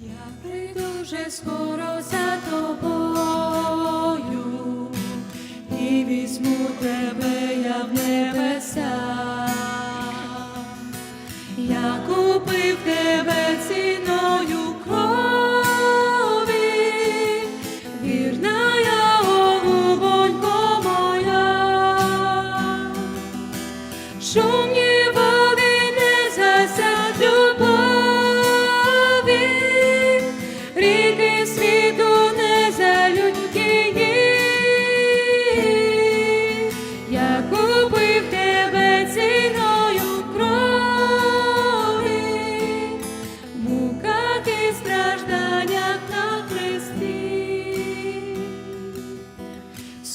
Я прийду вже скоро за тобою і візьму тебе я в небеса. Я купив тебе ціною крові, вірна я голубонько моя. Води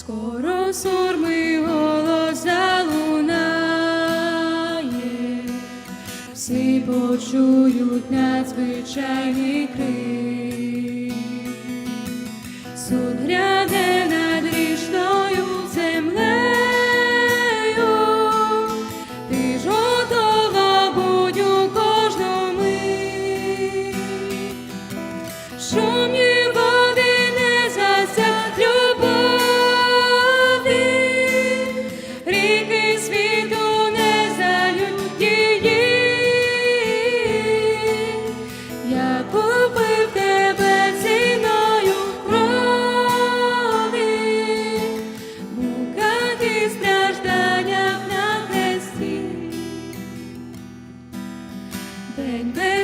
Скоро сурми голос всі почують надзвичайний крик.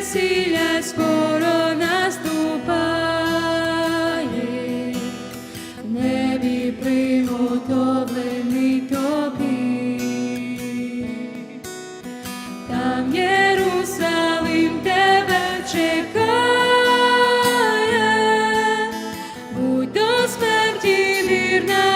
весілля скоро наступає, в небі приготовлений тобі, там Єрусалим тебе чекає, будь до смерті вірна.